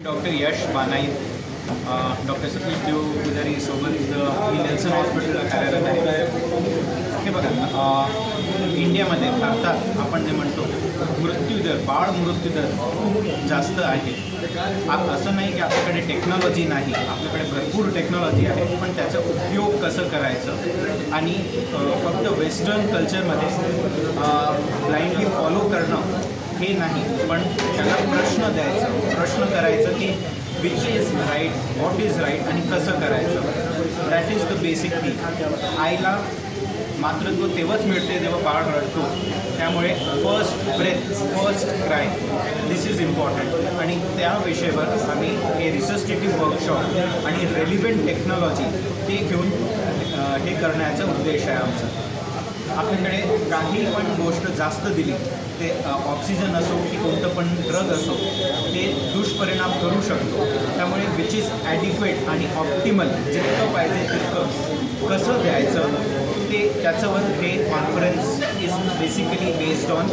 Doctor Yash Banai doctor Satish Dev Pujari सोबत अ, मी Nelson हॉस्पिटलला कार्यरत आहे. हे बघा इंडियामध्ये भारतात आपण जे म्हणतो मृत्यूदर बाळ मृत्यूदर खूप जास्त आहे. असं नाही की आपल्याकडे टेक्नॉलॉजी नाही आपल्याकडे भरपूर टेक्नॉलॉजी आहे पण त्याचा उपयोग कसं करायचं? आणि फक्त वेस्टर्न कल्चरमध्ये ब्लाइंडली फॉलो करणं हे नाही पण त्याला प्रश्न द्यायचा. प्रश्न करायचं की which is right what is right आणि कसं करायचं. That is the basic thing आईला मातृत्व तेव्हाच मिळते जेव्हा बाळ रडतो. त्यामुळे first breath first cry this is important आणि त्या विषयावर आम्ही हे रिसर्चेटिव्ह वर्कशॉप आणि रेलिव्हंट टेक्नॉलॉजी ते घेऊन हे करण्याचा उद्देश आहे आमचा. आपल्याकडे काही पण गोष्ट जास्त दिली ते ऑक्सिजन असो की कोणतं पण ड्रग असो ते दुष्परिणाम करू शकतो. त्यामुळे विच इज ॲडिक्वेट आणि ऑप्टिमल जितकं पाहिजे तितकं कसं द्यायचं ते त्याच्यावर हे conference is basically based on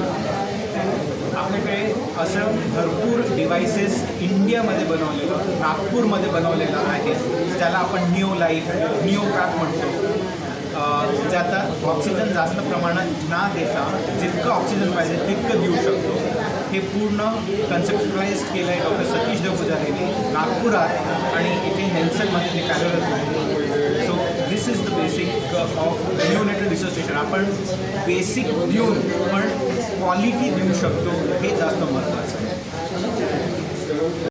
आपल्याकडे असं भरपूर डिव्हायसेस इंडियामध्ये बनवलेलं नागपूरमध्ये बनवलेलं आहे ज्याला आपण न्यू लाईफ न्यू पॅक म्हणतो. अ, ऑक्सिजन जास्त प्रमाणात ना देता जितकं ऑक्सिजन पाहिजे तितकं देऊ शकतो. हे पूर्ण कन्सेप्टलाइज केलं आहे डॉक्टर सतीश देव पुजारीने नागपुरात आणि इथे हेल्सनमध्ये ते कार्यरत आहे. So this is the basic of neonatal research station आपण बेसिक देऊन पण क्वालिटी देऊ शकतो हे जास्त महत्त्वाचं आहे.